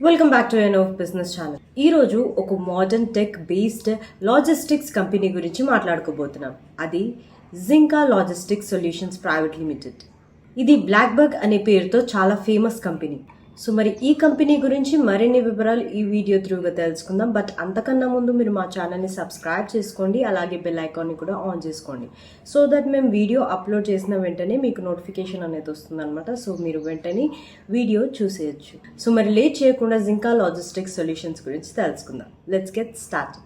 Welcome back to N of business channel ఈ రోజు ఒక modern tech based logistics company గురించి మాట్లాడుకోబోతున్నాం. అది Zinka logistics solutions private limited ఇది బ్లాక్ అనే పేరుతో చాలా ఫేమస్ కంపెనీ సో మరి ఈ కంపెనీ గురించి మరిన్ని వివరాలు ఈ వీడియో త్రూగా తెలుసుకుందాం. బట్ అంతకన్నా ముందు మీరు మా ఛానల్ని సబ్స్క్రైబ్ చేసుకోండి. అలాగే బెల్ ఐకాన్ని కూడా ఆన్ చేసుకోండి. సో దట్ మేము వీడియో అప్లోడ్ చేసిన వెంటనే మీకు నోటిఫికేషన్ అనేది వస్తుందన్నమాట. సో మీరు వెంటనే వీడియో చూసేయచ్చు. సో మరి లేట్ చేయకుండా జింకా లాజిస్టిక్స్ సొల్యూషన్స్ గురించి తెలుసుకుందాం. Let's get start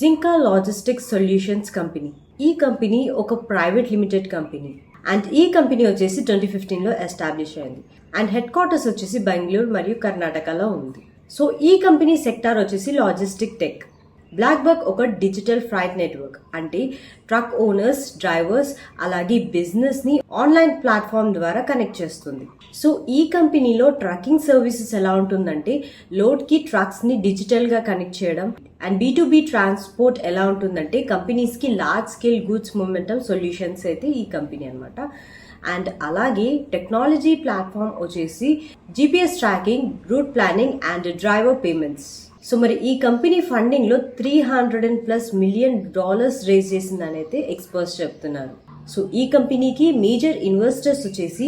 Zinka logistics solutions company. ఈ కంపెనీ ఒక ప్రైవేట్ లిమిటెడ్ కంపెనీ. అండ్ ఈ కంపెనీ వచ్చేసి ట్వంటీ ఫిఫ్టీన్లో ఎస్టాబ్లిష్ అయింది. అండ్ హెడ్ క్వార్టర్స్ వచ్చేసి బెంగళూరు మరియు కర్ణాటకలో ఉంది. సో ఈ కంపెనీ సెక్టార్ వచ్చేసి లాజిస్టిక్ టెక్. బ్లాక్ బక్ ఒక డిజిటల్ ఫ్రైట్ నెట్వర్క్ అంటే ట్రక్ ఓనర్స్ డ్రైవర్స్ అలాగే బిజినెస్ని ఆన్లైన్ ప్లాట్ఫామ్ ద్వారా కనెక్ట్ చేస్తుంది. సో ఈ కంపెనీలో ట్రకింగ్ సర్వీసెస్ ఎలా ఉంటుందంటే లోడ్కి ట్రక్స్ని డిజిటల్గా కనెక్ట్ చేయడం and B to B transport ఎలా ఉంటుందంటే కంపెనీస్కి large scale goods momentum solutions అయితే ఈ కంపెనీ అనమాట అండ్ అలాగే టెక్నాలజీ ప్లాట్ఫామ్ వచ్చేసి GPS tracking route planning and driver payments so మరి ఈ company ఫండింగ్లో three hundred and plus million dollars raise చేసిందని అయితే ఎక్స్పర్ట్స్ చెప్తున్నారు. సో ఈ కంపెనీకి మేజర్ ఇన్వెస్టర్స్ వచ్చేసి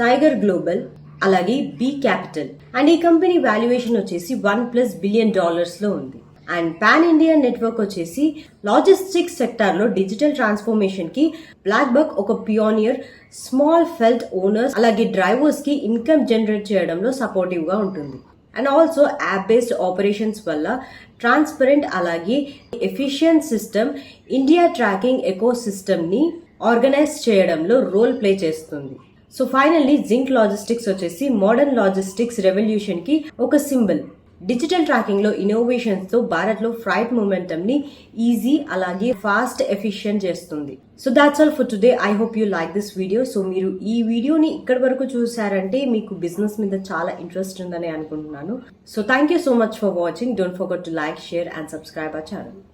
టైగర్ గ్లోబల్ అలాగే బి క్యాపిటల్ అండ్ ఈ కంపెనీ వాల్యుయేషన్ వచ్చేసి వన్ ప్లస్ బిలియన్ డాలర్స్లో ఉంది. అండ్ పాన్ ఇండియా నెట్వర్క్ వచ్చేసి లాజిస్టిక్స్ సెక్టార్లో డిజిటల్ ట్రాన్స్ఫర్మేషన్కి బ్లాక్ బక్ ఒక పియోనియర్ స్మాల్ ఫెల్ట్ ఓనర్స్ అలాగే డ్రైవర్స్కి ఇన్కమ్ జనరేట్ చేయడంలో సపోర్టివ్గా ఉంటుంది. And also app based operations వల్ల ట్రాన్స్పరెంట్ అలాగే ఎఫిషియెంట్ సిస్టమ్ ఇండియా ట్రాకింగ్ ఎకో సిస్టమ్ని ఆర్గనైజ్ చేయడంలో రోల్ ప్లే చేస్తుంది. సో ఫైనల్లీ జింక్ లాజిస్టిక్స్ వచ్చేసి మోడర్న్ లాజిస్టిక్స్ రెవల్యూషన్కి ఒక సింబల్ డిజిటల్ ట్రాకింగ్లో ఇన్నోవేషన్స్తో భారత్లో ఫ్రైట్ మూమెంటమ్ని ని ఈజీ అలాగే ఫాస్ట్ ఎఫిషియెంట్ చేస్తుంది. So that's all for today I hope you like this video so మీరు ఈ వీడియోని ఇక్కడి వరకు చూసారంటే మీకు బిజినెస్ మీద చాలా ఇంట్రెస్ట్ ఉందని అనుకుంటున్నాను. So thank you so much for watching don't forget to like share and subscribe our channel